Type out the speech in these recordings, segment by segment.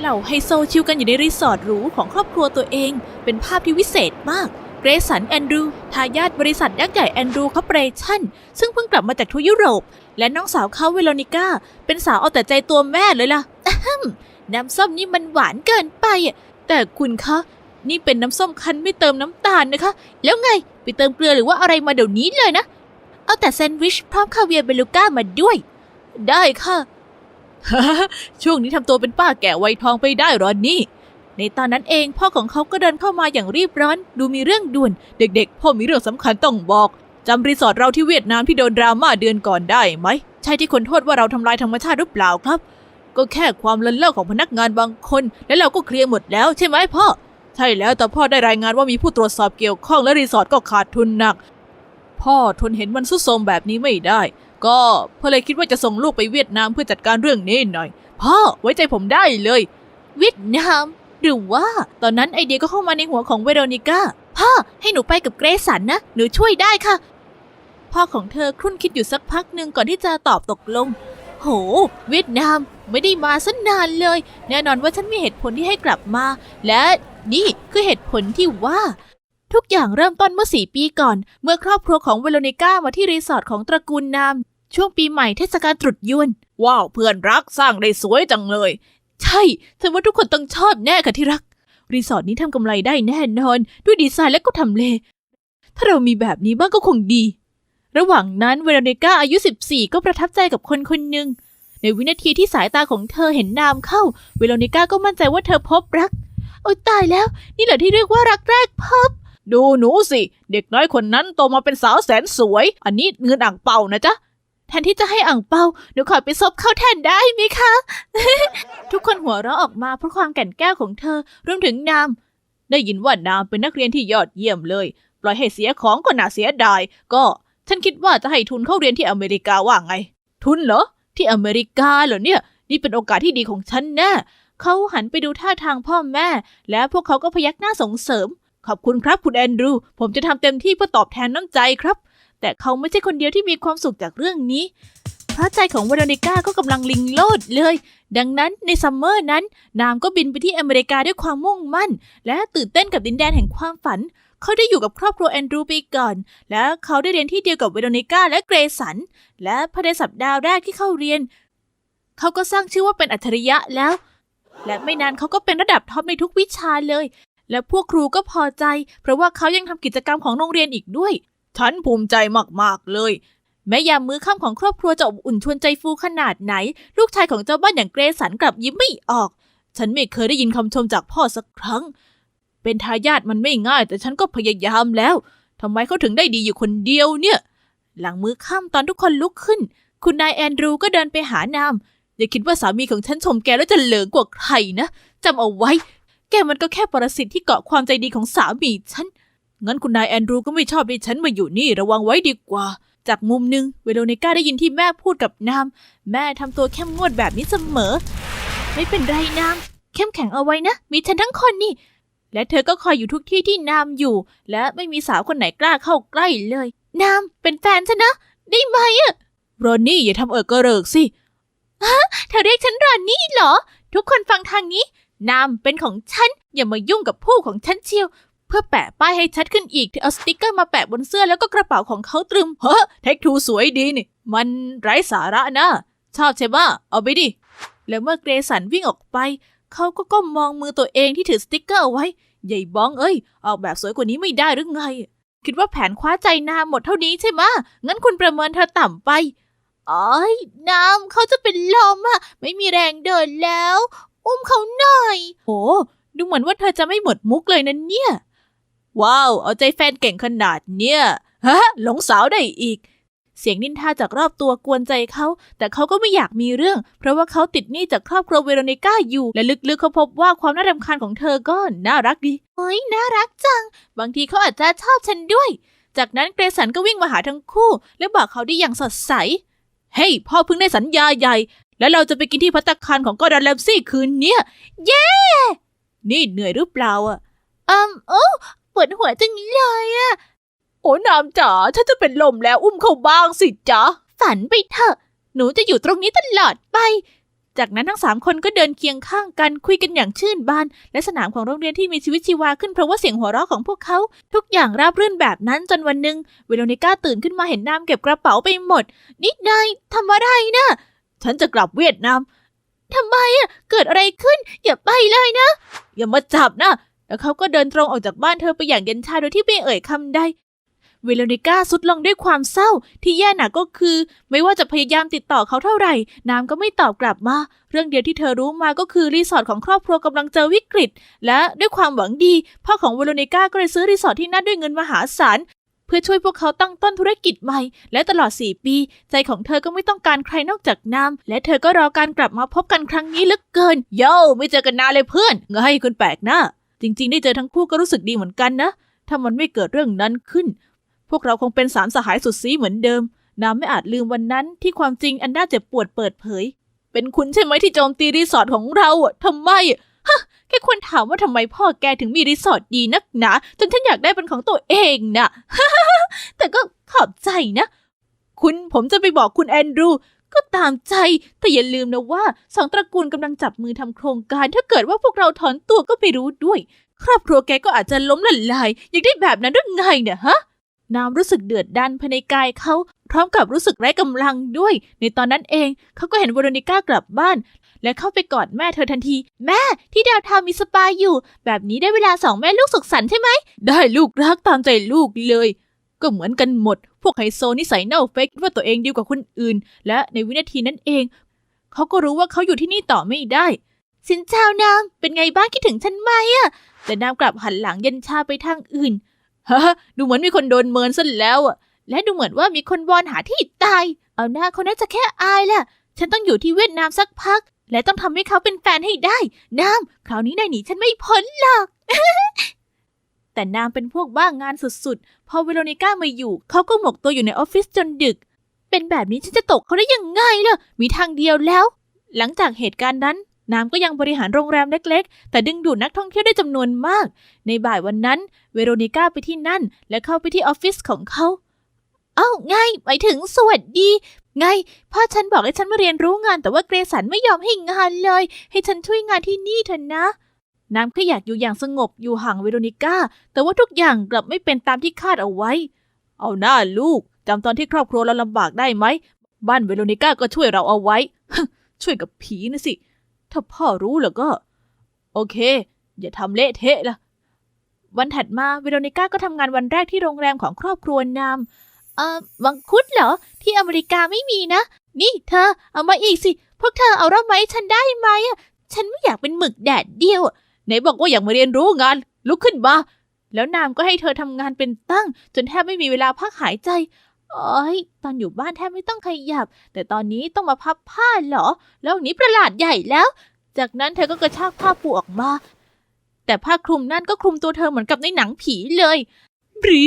เหล่าไฮโซชิลกันอยู่ในรีสอร์ทหรูของครอบครัวตัวเอง เป็นภาพที่วิเศษมากเกรสันแอนดรูทายาทบริษัทยักษ์ใหญ่แอนดรูคอร์ปอเรชั่น ซึ่งเพิ่งกลับมาจากทัวร์ยุโรป และน้องสาวเขาเวโรนิก้า เป็นสาวเอาแต่ใจตัวแม่เลยล่ะอะฮึ่มน้ำส้มนี่มันหวานเกินไปอะแต่คุณคะ นี่เป็นน้ำส้มคั้นไม่เติมน้ำตาลนะคะ แล้วไง ไปเติมเกลือหรือว่าอะไรมาเดี๋ยวนี้เลยนะ เอาแต่แซนด์วิชพร้อมคาเวียร์เบลูก้ามาด้วย ได้ค่ะ ช่วงนี้ทำตัวเป็นป้าแก่วัยทองไปได้หรอนี่ ในตอนนั้นเองพ่อของเขาก็เดินเข้ามาอย่างรีบร้อน ดูมีเรื่องด่วน เด็กๆพ่อมีเรื่องสำคัญต้องบอกจำรีสอร์ทเราที่เวียดนามที่โดนดราม่าเดือนก่อนได้ไหม ใช่ที่คนโทษว่าเราทำลายธรรมชาติหรือเปล่าครับ ก็แค่ความเลินเล่อของพนักงานบางคน และเราก็เคลียร์หมดแล้วใช่ไหมพ่อ ใช่แล้วแต่พ่อได้รายงานว่ามีผู้ตรวจสอบเกี่ยวข้องและรีสอร์ทก็ขาดทุนหนัก พ่อทนเห็นมันสุดโทรมแบบนี้ไม่ได้ ก็พ่อเลยคิดว่าจะส่งลูกไปเวียดนามเพื่อจัดการเรื่องนี้หน่อย พ่อไว้ใจผมได้เลย เวียดนาม หรือว่า ตอนนั้นไอเดียก็เข้ามาในหัวของเวโรนิก้าพ่อให้หนูไปกับเกรสันนะ หนูช่วยได้ค่ะ พ่อของเธอครุ่นคิดอยู่สักพักหนึ่งก่อนที่จะตอบตกลง โห เวียดนามไม่ได้มาสันนานเลย แน่นอนว่าฉันมีเหตุผลที่ให้กลับมา และนี่คือเหตุผลที่ว่า ทุกอย่างเริ่มต้นเมื่อสี่ปีก่อน เมื่อครอบครัวของเวโรนิก้ามาที่รีสอร์ทของตระกูลนาม ช่วงปีใหม่เทศกาลตรุษยวน ว้าวเพื่อนรักสร้างได้สวยจังเลย ใช่ฉันว่าทุกคนต้องชอบแน่ค่ะที่รัก รีสอร์ทนี้ทำกำไรได้แน่นอน ด้วยดีไซน์และก็ทำเล ถ้าเรามีแบบนี้บ้างก็คงดี ระหว่างนั้นเวโรนิก้าอายุ 14 ก็ประทับใจกับคนคนหนึ่งในวินาทีที่สายตาของเธอเห็นนามเข้า เวโรนิก้าก็มั่นใจว่าเธอพบรัก โอ้ยตายแล้ว นี่เหรอที่เรียกว่ารักแรกพบ ดูหนูสิ เด็กน้อยคนนั้นโตมาเป็นสาวแสนสวย อันนี้เงินอ่างเป่านะจ๊ะ ทนที่จะให้อ่างเปาเดี๋ยวขอไปซบเข้าแทนได้ไหมคะ ทุกคนหัวเราะออกมาเพราะความแก่นแก้วของเธอรวมถึงนาม ได้ยินว่านามเป็นนักเรียนที่ยอดเยี่ยมเลย ปล่อยให้เสียของก็น่าเสียดาย ก็ฉันคิดว่าจะให้ทุนเข้าเรียนที่อเมริกาว่าไง ทุนเหรอ ที่อเมริกาเหรอเนี่ย นี่เป็นโอกาสที่ดีของฉันแน่เขาหันไปดูท่าทางพ่อแม่ และพวกเขาก็พยักหน้าส่งเสริม ขอบคุณครับคุณแอนดรู ผมจะทำเต็มที่เพื่อตอบแทนน้ำใจครับ แต่เขาไม่ใช่คนเดียวที่มีความสุขจากเรื่องนี้ พระใจของเวโรนิก้าก็กำลังลิงโลดเลย ดังนั้นในซัมเมอร์นั้น นามก็บินไปที่อเมริกาด้วยความมุ่งมั่น และตื่นเต้นกับดินแดนแห่งความฝัน เขาได้อยู่กับครอบครัวแอนดรูไปก่อน และเขาได้เรียนที่เดียวกับเวโรนิก้าและเกรสัน และภายในสัปดาห์แรกที่เข้าเรียน เขาก็สร้างชื่อว่าเป็นอัจฉริยะแล้ว และไม่นานเขาก็เป็นระดับท็อปในทุกวิชาเลยและพวกครูก็พอใจ เพราะว่าเขายังทำกิจกรรมของโรงเรียนอีกด้วย ฉันภูมิใจมากๆเลย แม้ยามมื้อค่ำของครอบครัวจะอบอุ่นชวนใจฟูขนาดไหน ลูกชายของเจ้าบ้านอย่างเกรสันกลับยิ้มไม่ออก ฉันไม่เคยได้ยินคำชมจากพ่อสักครั้ง เป็นทายาทมันไม่ง่าย แต่ฉันก็พยายามแล้วทำไมเขาถึงได้ดีอยู่คนเดียวเนี่ย หลังมื้อค่ำตอนทุกคนลุกขึ้น คุณนายแอนดรูก็เดินไปหานามอย่าคิดว่าสามีของฉันชมแกแล้วจะเหลือกว่าใครนะจำเอาไว้ แกมันก็แค่ปรสิตที่เกาะความใจดีของสามีฉัน งั้นคุณนายแอนดรูก็ไม่ชอบให้ฉันมาอยู่นี่ระวังไว้ดีกว่า จากมุมหนึ่งเวโรนิก้าได้ยินที่แม่พูดกับนาม แม่ทำตัวเข้มงวดแบบนี้เสมอ ไม่เป็นไรนาม เข้มแข็งเอาไว้นะ มีฉันทั้งคนนี่ และเธอก็คอยอยู่ทุกที่ที่นามอยู่ และไม่มีสาวคนไหนกล้าเข้าใกล้เลย นามเป็นแฟนฉันนะ ได้ไหมอะโรนนี่อย่าทำเออกระเริกสิเธอเรียกฉันรอนนี่เหรอ ทุกคนฟังทางนี้นามเป็นของฉัน อย่ามายุ่งกับผู้ของฉันเชียว เพื่อแปะป้ายให้ชัดขึ้นอีกเธอเอาสติกเกอร์มาแปะบนเสื้อแล้วก็กระเป๋าของเขาตรึมเฮ้อเทคทูสวยดีนี่ มันไร้สาระนะ ชอบใช่ปะเอาไปดิ แล้วเมื่อเกรสันวิ่งออกไป เขาก็ก้มมองมือตัวเองที่ถือสติกเกอร์เอาไว้ ใหญ่บ้องเอ้ย ออกแบบสวยกว่านี้ไม่ได้หรือไง คิดว่าแผนคว้าใจนามหมดเท่านี้ใช่ไหมงั้นคุณประเมินเธอต่ำไปอ้อยน้ำเขาจะเป็นลมอะไม่มีแรงเดินแล้ว อุ้มเขาหน่อยโหดูเหมือนว่าเธอจะไม่หมดมุกเลยนะเนี่ย ว้าว เอาใจแฟนเก่งขนาดเนี่ยฮะหลงสาวได้อีก เสียงนินทาจากรอบตัวกวนใจเขา แต่เขาก็ไม่อยากมีเรื่อง เพราะว่าเขาติดหนี้จากครอบครัวเวโรนิก้าอยู่ และลึกๆเขาพบว่าความน่ารำคาญของเธอก็น่ารักดีเฮ้ยน่ารักจัง บางทีเขาอาจจะชอบฉันด้วย จากนั้นเกรสันก็วิ่งมาหาทั้งคู่ และบอกเขาได้อย่างสดใส เฮ้ย พ่อเพิ่งได้สัญญาใหญ่ แล้วเราจะไปกินที่พัตตาคารของกอร์ดอนแลมซี่คืนเนี้ย เย้ นี่เหนื่อยหรือเปล่าอะอืมโอ้ ปวดหัวจังเลยอะโอ้นามจ๋าฉันจะเป็นลมแล้วอุ้มเขาบ้างสิจ๊ะ ฝันไปเถอะ หนูจะอยู่ตรงนี้ตลอดไป จากนั้นทั้งสามคนก็เดินเคียงข้างกันคุยกันอย่างชื่นบาน และสนามของโรงเรียนที่มีชีวิตชีวาขึ้นเพราะว่าเสียงหัวเราะของพวกเขา ทุกอย่างราบรื่นแบบนั้นจนวันหนึ่งเวโรนิก้าตื่นขึ้นมาเห็นนามเก็บกระเป๋าไปหมดนิดนายทำอะไรนะฉันจะกลับเวียดนามทำไมอะเกิดอะไรขึ้น อย่าไปเลยนะ อย่ามาจับนะ แล้วเขาก็เดินตรงออกจากบ้านเธอไปอย่างเย็นชาโดยที่ไม่เอ่ยคำใดเวโรนิก้าสุดลงด้วยความเศร้า ที่แย่หนักก็คือ ไม่ว่าจะพยายามติดต่อเขาเท่าไหร่ น้ำก็ไม่ตอบกลับมา เรื่องเดียวที่เธอรู้มาก็คือรีสอร์ทของครอบครัวกำลังเจอวิกฤต และด้วยความหวังดี พ่อของเวโรนิก้าก็เลยซื้อรีสอร์ทที่นั่นด้วยเงินมหาศาลเพื่อช่วยพวกเขาตั้งต้นธุรกิจใหม่ และตลอด 4 ปี ใจของเธอก็ไม่ต้องการใครนอกจากน้ำและเธอก็รอการกลับมาพบกันครั้งนี้เหลือเกินโย่ไม่เจอกันนานเลยเพื่อนไงยคุณแปลกหน้า จริงๆ ได้เจอทั้งคู่ก็รู้สึกดีเหมือนกันนะ ถ้ามันไม่เกิดเรื่องนั้นขึ้น พวกเราคงเป็นสามสหายสุดซีเหมือนเดิม น้ำไม่อาจลืมวันนั้นที่ความจริงอันน่าเจ็บปวดเปิดเผย เป็นคุณใช่ไหมที่โจมตีรีสอร์ทของเราอะทำไมอะฮะ แค่ควรถามว่าทำไมพ่อแกถึงมีรีสอร์ทดีนักหนาจนฉันอยากได้เป็นของตัวเองน่ะแต่ก็ขอบใจนะ คุณผมจะไปบอกคุณแอนดรู ก็ตามใจ แต่อย่าลืมนะว่าสองตระกูลกำลังจับมือทำโครงการ ถ้าเกิดว่าพวกเราถอนตัวก็ไม่รู้ด้วย ครอบครัวแกก็อาจจะล้มละลาย อยากได้แบบนั้นหรือไงเนี่ยฮะน้ำรู้สึกเดือดดันภายในกายเขา พร้อมกับรู้สึกไร้กำลังด้วย ในตอนนั้นเองเขาก็เห็นวโรนิก้ากลับบ้าน และเข้าไปกอดแม่เธอทันที แม่ที่ดาวทาวมีสปาอยู่ แบบนี้ได้เวลาสองแม่ลูกสุขสันต์ใช่ไหม ได้ลูกรักตามใจลูกเลย ก็เหมือนกันหมด พวกไฮโซนิสัยเน่าเฟกว่าตัวเองดีกว่าคนอื่น และในวินาทีนั้นเอง เขาก็รู้ว่าเขาอยู่ที่นี่ต่อไม่ได้ สินเจ้านามเป็นไงบ้างคิดถึงฉันไหมอะแต่นามกลับหันหลังเย็นชาไปทางอื่นฮะดูเหมือนมีคนโดนเมินซะแล้วอะและดูเหมือนว่ามีคนวอนหาที่ตาย เอาหน้าเขาน่าจะแค่อายแหละฉันต้องอยู่ที่เวียดนามสักพัก และต้องทำให้เขาเป็นแฟนให้ได้ น้ำคราวนี้นายหนีฉันไม่พ้นหรอก แต่นามเป็นพวกบ้างงานสุดๆ พอเวโรนิก้ามาอยู่ เขาก็หมกตัวอยู่ในออฟฟิศจนดึก เป็นแบบนี้ฉันจะตกเขาได้ยังไงล่ะ มีทางเดียวแล้ว หลังจากเหตุการณ์นั้นน้ำก็ยังบริหารโรงแรมเล็กๆ แต่ดึงดูดนักท่องเที่ยวได้จำนวนมาก ในบ่ายวันนั้น เวโรนิก้าไปที่นั่น และเข้าไปที่ออฟฟิศของเขาเอ้าไงหมายถึงสวัสดี ไงพ่อฉันบอกให้ฉันมาเรียนรู้งานแต่ว่าเกรสันไม่ยอมให้งานเลย ให้ฉันช่วยงานที่นี่เถอะนะ น้ำก็อยากอยู่อย่างสงบอยู่ห่างเวโรนิก้า แต่ว่าทุกอย่างกลับไม่เป็นตามที่คาดเอาไว้ เอาหน้าลูกจำตอนที่ครอบครัวเราลำบากได้ไหม บ้านเวโรนิก้าก็ช่วยเราเอาไว้ ช่วยกับผีนะสิ ถ้าพ่อรู้แล้วก็ โอเค อย่าทำเละเทะล่ะวันถัดมาเวโรนิก้าก็ทำงานวันแรกที่โรงแรมของครอบครัวนามเอ่อวังคุดเหรอ ที่อเมริกาไม่มีนะ นี่เธอเอามาอีกสิ พวกเธอเอาร่มไหมฉันได้ไหมอะฉันไม่อยากเป็นหมึกแดดเดียวอะ ไหนบอกว่าอยากมาเรียนรู้งาน ลุกขึ้นมา แล้วนามก็ให้เธอทำงานเป็นตั้ง จนแทบไม่มีเวลาพักหายใจโอ้ยตอนอยู่บ้านแทบไม่ต้องขยับ แต่ตอนนี้ต้องมาพับผ้าเหรอ แล้วนี้ประหลาดใหญ่แล้ว จากนั้นเธอก็กระชากผ้าปูออกมา แต่ผ้าคลุมนั่นก็คลุมตัวเธอเหมือนกับในหนังผีเลยบรี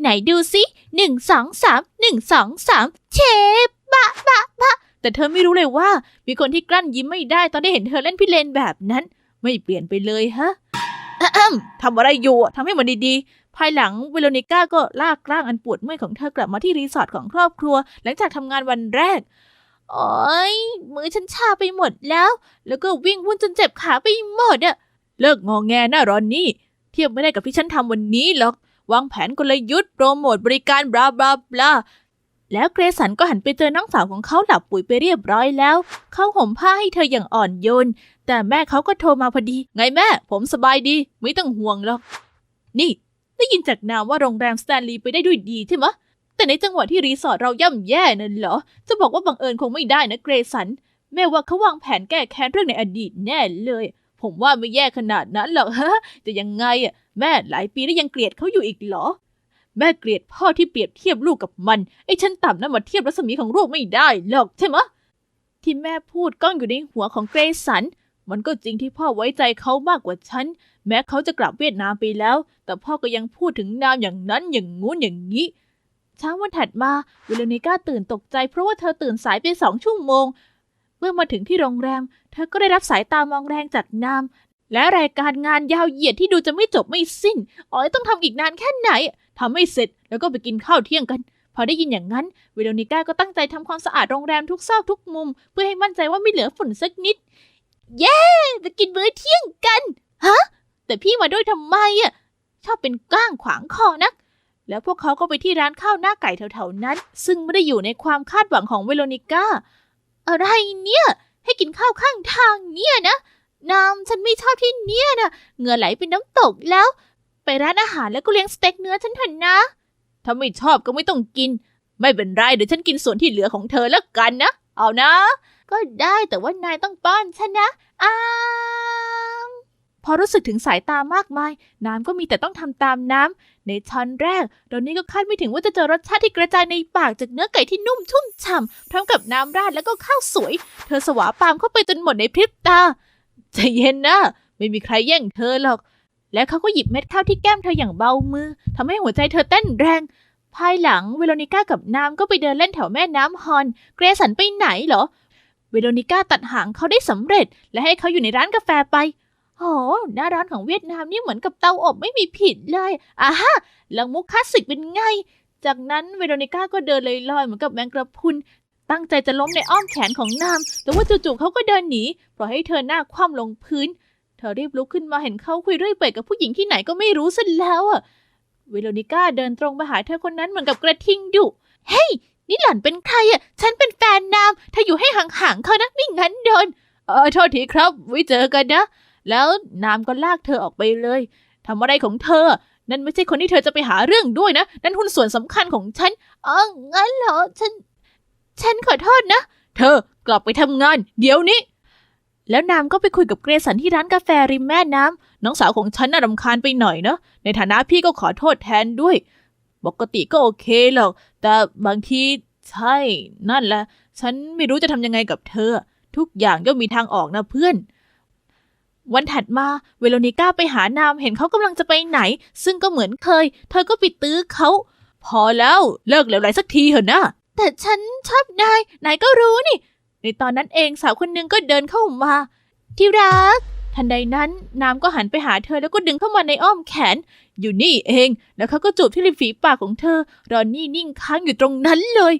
ไหนดูสิหนึ่งสองสามหนึ่งสองสามเชฟบะบะบะแต่เธอไม่รู้เลยว่า มีคนที่กลั้นยิ้มไม่ได้ตอนได้เห็นเธอเล่นพิเรนแบบนั้น ไม่เปลี่ยนไปเลยฮะอะแอมทำอะไรอยู่อะทำให้มันดีๆ ภายหลังเวโรนิก้าก็ลากร่างอันปวดเมื่อยของเธอกลับมาที่รีสอร์ทของครอบครัว หลังจากทำงานวันแรกโอ้ยมือฉันชาไปหมดแล้ว แล้วก็วิ่งวุ่นจนเจ็บขาไปหมดอะเลิกงอแงหน้ารอนนี่เทียบไม่ได้กับที่ฉันทำวันนี้หรอก วางแผนกลยุทธ์โปรโมทบริการบลาบลาบลา แล้วเกรสันก็หันไปเจอน้องสาวของเขาหลับปุ๋ยไปเรียบร้อยแล้ว เขาห่มผ้าให้เธออย่างอ่อนโยน แต่แม่เขาก็โทรมาพอดี ไงแม่ ผมสบายดี ไม่ต้องห่วงหรอก นี่ ได้ยินจากนามว่าโรงแรมสแตนลีย์ไปได้ด้วยดีใช่ไหมแต่ในจังหวะที่รีสอร์ทเราย่ำแย่นั่นเหรอ จะบอกว่าบังเอิญคงไม่ได้นะเกรสัน แม่ว่าเขาวางแผนแก้แค้นเรื่องในอดีตแน่เลย ผมว่าไม่แย่ขนาดนั้นหรอกฮะแต่ยังไงอะแม่หลายปีแล้วยังเกลียดเขาอยู่อีกเหรอ แม่เกลียดพ่อที่เปรียบเทียบลูกกับมัน ไอ้ฉันต่ำนั้นมาเทียบรัศมีของลูกไม่ได้หรอกใช่ไหมที่แม่พูดก้องอยู่ในหัวของเกรสัน มันก็จริงที่พ่อไว้ใจเขามากกว่าฉัน แม้เขาจะกลับเวียดนามไปแล้ว แต่พ่อก็ยังพูดถึงนามอย่างนั้นอย่างงู้นอย่างนี้เช้าวันถัดมาเวโรนิก้าตื่นตกใจ เพราะว่าเธอตื่นสายไปสองชั่วโมง เมื่อมาถึงที่โรงแรม เธอก็ได้รับสายตามองแรงจากนาม และรายการงานยาวเหยียดที่ดูจะไม่จบไม่สิ้นอ๋อยต้องทำอีกนานแค่ไหนทำไม่เสร็จแล้วก็ไปกินข้าวเที่ยงกัน พอได้ยินอย่างนั้นเวโรนิก้าก็ตั้งใจทำความสะอาดโรงแรมทุกซอกทุกมุม เพื่อให้มั่นใจว่าไม่เหลือฝุ่นสักนิด เย้จะกินมื้อเที่ยงกันฮะแต่พี่มาด้วยทำไมอะชอบเป็นก้างขวางคอนัก แล้วพวกเขาก็ไปที่ร้านข้าวหน้าไก่แถวๆนั้น ซึ่งไม่ได้อยู่ในความคาดหวังของเวโรนิก้าอะไรเนี่ย ให้กินข้าวข้างทางเนี่ยนะ น้ำฉันไม่ชอบที่เนี่ยนะเหงื่อไหลเป็นน้ำตกแล้ว ไปร้านอาหารแล้วก็เลี้ยงสเต็กเนื้อฉันเถอะนะ ถ้าไม่ชอบก็ไม่ต้องกิน ไม่เป็นไรเดี๋ยวฉันกินส่วนที่เหลือของเธอแล้วกันนะ เอานะ ก็ได้แต่ว่านายต้องป้อนฉันนะอ้ามพอรู้สึกถึงสายตามากมาย น้ำก็มีแต่ต้องทำตามน้ำ ในช้อนแรกโดนนี่ก็คาดไม่ถึงว่าจะเจอรสชาติที่กระจายในปากจากเนื้อไก่ที่นุ่มชุ่มฉ่ำพร้อมกับน้ำราดแล้วก็ข้าวสวย เธอสวาปามเข้าไปจนหมดในพริบตา ใจเย็นนะ ไม่มีใครแย่งเธอหรอก แล้วเขาก็หยิบเม็ดข้าวที่แก้มเธออย่างเบามือทำให้หัวใจเธอเต้นแรง ภายหลังเวโรนิก้ากับน้ำก็ไปเดินเล่นแถวแม่น้ำฮอน เกรสันไปไหนเหรอ เวโรนิก้าตัดหางเขาได้สำเร็จ และให้เขาอยู่ในร้านกาแฟไปโอ้หน้าร้านของเวียดนามนี่เหมือนกับเตาอบไม่มีผิดเลยอ่าฮะลังมุกคลาสสิกเป็นไง จากนั้นเวโรนิก้าก็เดินลอยๆเหมือนกับแมงกระพุน ตั้งใจจะล้มในอ้อมแขนของน้ำแต่ว่าจู่ๆเขาก็เดินหนีปล่อยให้เธอหน้าคว่ำลงพื้น เธอรีบลุกขึ้นมาเห็นเขาคุยเรื่อยเปื่อยกับผู้หญิงที่ไหนก็ไม่รู้ซะแล้วอะเวโรนิก้าเดินตรงมาหาเธอคนนั้นเหมือนกับกระทิงดุ เฮ้ย นี่หล่อนเป็นใครอะฉันเป็นแฟนนามเธออยู่ให้ห่างๆเขานะไม่งั้นโดน เออโทษทีครับ ไว้เจอกันนะ แล้วนามก็ลากเธอออกไปเลยทำอะไรของเธอ นั่นไม่ใช่คนที่เธอจะไปหาเรื่องด้วยนะ นั่นหุ้นส่วนสำคัญของฉันอ๋องั้นเหรอ ฉัน ฉันขอโทษนะ เธอกลับไปทำงาน เดี๋ยวนี้ แล้วนามก็ไปคุยกับเกรสันที่ร้านกาแฟริมแม่น้ำน้องสาวของฉันน่ารำคาญไปหน่อยเนาะในฐานะพี่ก็ขอโทษแทนด้วย ปกติก็โอเคหรอก แต่บางทีใช่ นั่นแหละ ฉันไม่รู้จะทำยังไงกับเธอ ทุกอย่างย่อมมีทางออกนะเพื่อนวันถัดมาเวโรนิก้าไปหานามเห็นเขากำลังจะไปไหน ซึ่งก็เหมือนเคย เธอก็ไปตื้อเขา พอแล้วเลิกเหลวไหลสักทีเถอะนะ แต่ฉันชอบนาย นายก็รู้นี่ ในตอนนั้นเองสาวคนหนึ่งก็เดินเข้ามา ที่รัก ทันใดนั้นน้ำก็หันไปหาเธอแล้วก็ดึงเข้ามาในอ้อมแขน อยู่นี่เอง แล้วเขาก็จูบที่ริมฝีปากของเธอ รอนนี่นิ่งค้างอยู่ตรงนั้นเลย